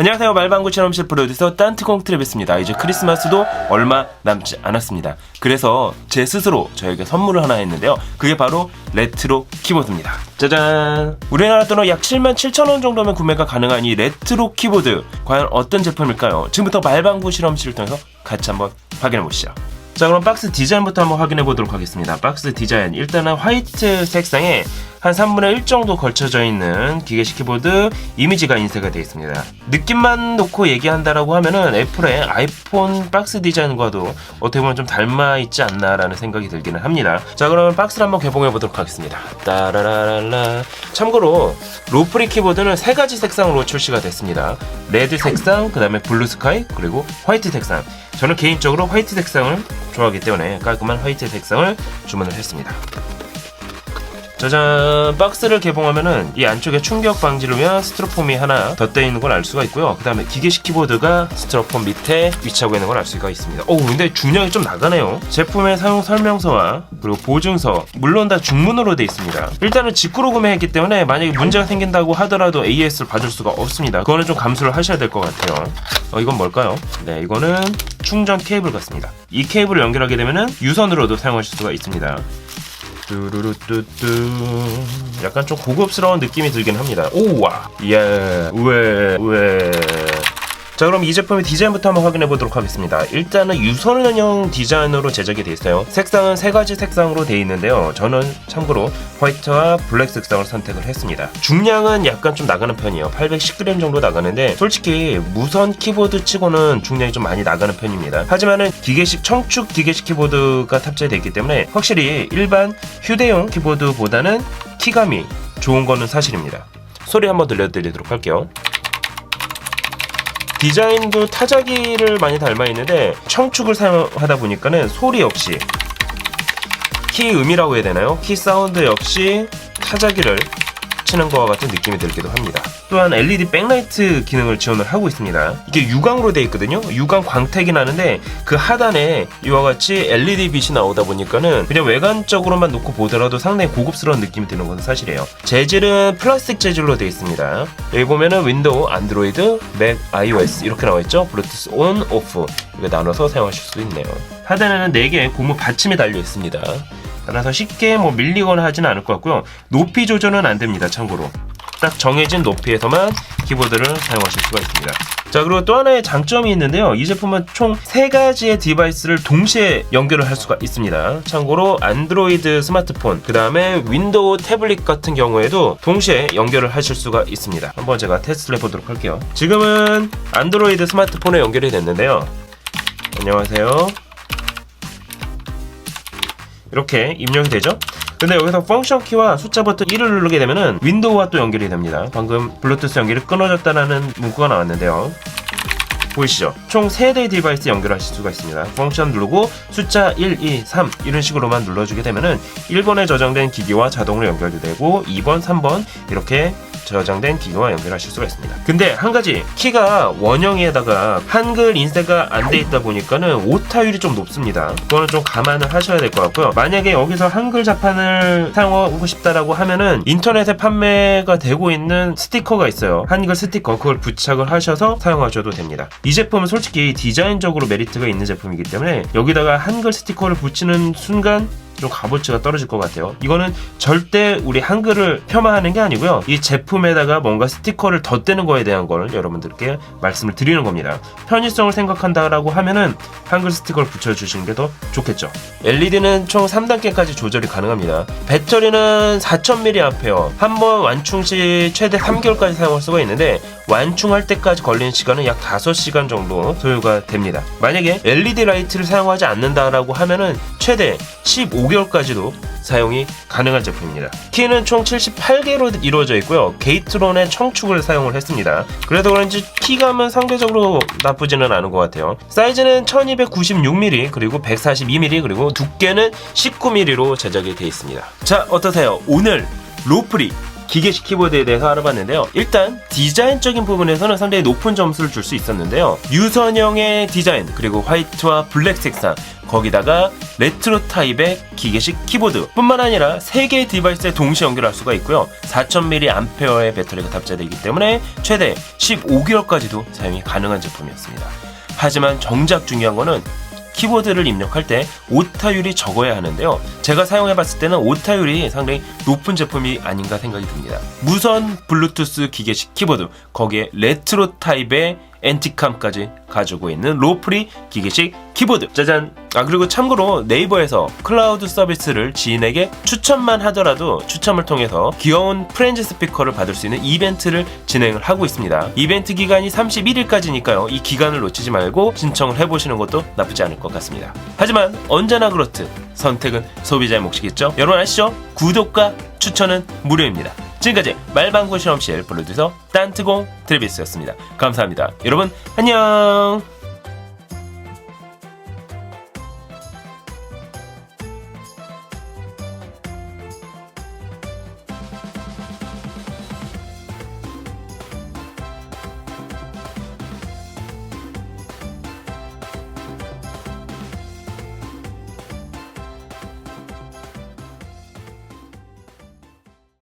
안녕하세요. 말방구 실험실 프로듀서 딴트콩 트래비스입니다. 이제 크리스마스도 얼마 남지 않았습니다. 그래서 제 스스로 저에게 선물을 하나 했는데요. 그게 바로 레트로 키보드입니다. 짜잔! 우리나라 돈으로 약 7만 7천 원 정도면 구매가 가능한 이 레트로 키보드 과연 어떤 제품일까요? 지금부터 말방구 실험실을 통해서 같이 한번 확인해 보시죠. 자 그럼 박스 디자인부터 한번 확인해 보도록 하겠습니다. 박스 디자인 일단은 화이트 색상에 한 3분의 1 정도 걸쳐져 있는 기계식 키보드 이미지가 인쇄가 되어 있습니다. 느낌만 놓고 얘기한다라고 하면은 애플의 아이폰 박스 디자인과도 어떻게 보면 좀 닮아 있지 않나라는 생각이 들기는 합니다. 자 그러면 박스를 한번 개봉해 보도록 하겠습니다. 따라라랄라. 참고로 로프리 키보드는 세 가지 색상으로 출시가 됐습니다. 레드 색상 그 다음에 블루 스카이 그리고 화이트 색상. 저는 개인적으로 화이트 색상을 좋아하기 때문에 깔끔한 화이트 색상을 주문을 했습니다. 짜잔 박스를 개봉하면은 이 안쪽에 충격 방지를 위한 스티로폼이 하나 덧대 있는 걸 알 수가 있고요. 그 다음에 기계식 키보드가 스티로폼 밑에 위치하고 있는 걸 알 수가 있습니다. 오 근데 중량이 좀 나가네요. 제품의 사용 설명서와 그리고 보증서 물론 다 중문으로 돼 있습니다. 일단은 직구로 구매했기 때문에 만약에 문제가 생긴다고 하더라도 AS를 봐줄 수가 없습니다. 그거는 좀 감수를 하셔야 될 것 같아요. 어 이건 뭘까요? 네 이거는 충전 케이블 같습니다. 이 케이블을 연결하게 되면은 유선으로도 사용하실 수가 있습니다 뚜루루뚜뚜. 약간 좀 고급스러운 느낌이 들긴 합니다. 오와. 예. 우에 우에 자 그럼 이 제품의 디자인부터 한번 확인해 보도록 하겠습니다. 일단은 유선형 디자인으로 제작이 되어 있어요. 색상은 세 가지 색상으로 되어 있는데요. 저는 참고로 화이트와 블랙 색상을 선택을 했습니다. 중량은 약간 좀 나가는 편이에요. 810g 정도 나가는데 솔직히 무선 키보드 치고는 중량이 좀 많이 나가는 편입니다. 하지만은 기계식 청축 기계식 키보드가 탑재되어 있기 때문에 확실히 일반 휴대용 키보드보다는 키감이 좋은 거는 사실입니다. 소리 한번 들려드리도록 할게요 디자인도 타자기를 많이 닮아 있는데 청축을 사용하다 보니까는 소리 역시 키 음이라고 해야 되나요? 키 사운드 역시 타자기를 치는 것과 같은 느낌이 들기도 합니다. 또한 LED 백라이트 기능을 지원을 하고 있습니다. 이게 유광으로 되어 있거든요. 유광 광택이 나는데 그 하단에 이와 같이 LED 빛이 나오다 보니까는 그냥 외관적으로만 놓고 보더라도 상당히 고급스러운 느낌이 드는 것은 사실이에요. 재질은 플라스틱 재질로 되어 있습니다. 여기 보면은 윈도우, 안드로이드, 맥, iOS 이렇게 나와 있죠. 블루투스 온, 오프 이거 나눠서 사용하실 수 있네요. 하단에는 4개의 고무 받침이 달려 있습니다. 따라서 쉽게 뭐 밀리거나 하지는 않을 것 같고요. 높이 조절은 안 됩니다. 참고로 딱 정해진 높이에서만 키보드를 사용하실 수가 있습니다. 자 그리고 또 하나의 장점이 있는데요. 이 제품은 총세 가지의 디바이스를 동시에 연결을 할 수가 있습니다. 참고로 안드로이드 스마트폰, 그 다음에 윈도우 태블릿 같은 경우에도 동시에 연결을 하실 수가 있습니다. 한번 제가 테스트를 해보도록 할게요. 지금은 안드로이드 스마트폰에 연결이 됐는데요. 안녕하세요. 이렇게 입력이 되죠? 근데 여기서 펑션 키와 숫자 버튼 1을 누르게 되면은 윈도우와 또 연결이 됩니다. 방금 블루투스 연결이 끊어졌다는 문구가 나왔는데요. 보이시죠? 총 3대의 디바이스 연결하실 수가 있습니다. 펑션 누르고 숫자 1, 2, 3 이런 식으로만 눌러주게 되면은 1번에 저장된 기기와 자동으로 연결이 되고 2번, 3번 이렇게 저장된 기기와 연결하실 수가 있습니다. 근데 한 가지 키가 원형에다가 한글 인쇄가 안 돼 있다 보니까는 오타율이 좀 높습니다. 그거는 좀 감안을 하셔야 될 것 같고요. 만약에 여기서 한글 자판을 사용하고 싶다라고 하면은 인터넷에 판매가 되고 있는 스티커가 있어요. 한글 스티커 그걸 부착을 하셔서 사용하셔도 됩니다. 이 제품은 솔직히 디자인적으로 메리트가 있는 제품이기 때문에 여기다가 한글 스티커를 붙이는 순간 좀 값어치가 떨어질 것 같아요. 이거는 절대 우리 한글을 폄하하는 게 아니고요. 이 제품에다가 뭔가 스티커를 덧대는 거에 대한 걸 여러분들께 말씀을 드리는 겁니다. 편의성을 생각한다라고 하면은 한글 스티커를 붙여주시는 게 더 좋겠죠. LED는 총 3단계까지 조절이 가능합니다. 배터리는 4000mAh. 한 번 완충 시 최대 3개월까지 사용할 수가 있는데 완충할 때까지 걸리는 시간은 약 5시간 정도 소요가 됩니다. 만약에 LED 라이트를 사용하지 않는다라고 하면은 최대 15개월까지도 사용이 가능한 제품입니다. 키는 총 78개로 이루어져 있고요. 게이트론의 청축을 사용을 했습니다. 그래도 그런지 키감은 상대적으로 나쁘지는 않은 것 같아요. 사이즈는 1296mm 그리고 142mm 그리고 두께는 19mm로 제작이 되어 있습니다. 자 어떠세요? 오늘 로프리 기계식 키보드에 대해서 알아봤는데요. 일단 디자인적인 부분에서는 상당히 높은 점수를 줄 수 있었는데요. 유선형의 디자인 그리고 화이트와 블랙 색상 거기다가 레트로 타입의 기계식 키보드 뿐만 아니라 3개의 디바이스에 동시에 연결할 수가 있고요 4000mAh의 배터리가 탑재되기 때문에 최대 15개월까지도 사용이 가능한 제품이었습니다 하지만 정작 중요한 거는 키보드를 입력할 때 오타율이 적어야 하는데요. 제가 사용해 봤을 때는 오타율이 상당히 높은 제품이 아닌가 생각이 듭니다. 무선 블루투스 기계식 키보드, 거기에 레트로 타입의 엔티캄까지 가지고 있는 로프리 기계식 키보드. 짜잔. 아 그리고 참고로 네이버에서 클라우드 서비스를 지인에게 추천만 하더라도 추첨을 통해서 귀여운 프렌즈 스피커를 받을 수 있는 이벤트를 진행을 하고 있습니다. 이벤트 기간이 31일까지니까요. 이 기간을 놓치지 말고 신청을 해보시는 것도 나쁘지 않을 것 같습니다. 하지만 언제나 그렇듯 선택은 소비자의 몫이겠죠. 여러분 아시죠? 구독과 추천은 무료입니다. 지금까지 말방구 실험실 프로듀서 딴트공 트레비스였습니다. 감사합니다. 여러분 안녕.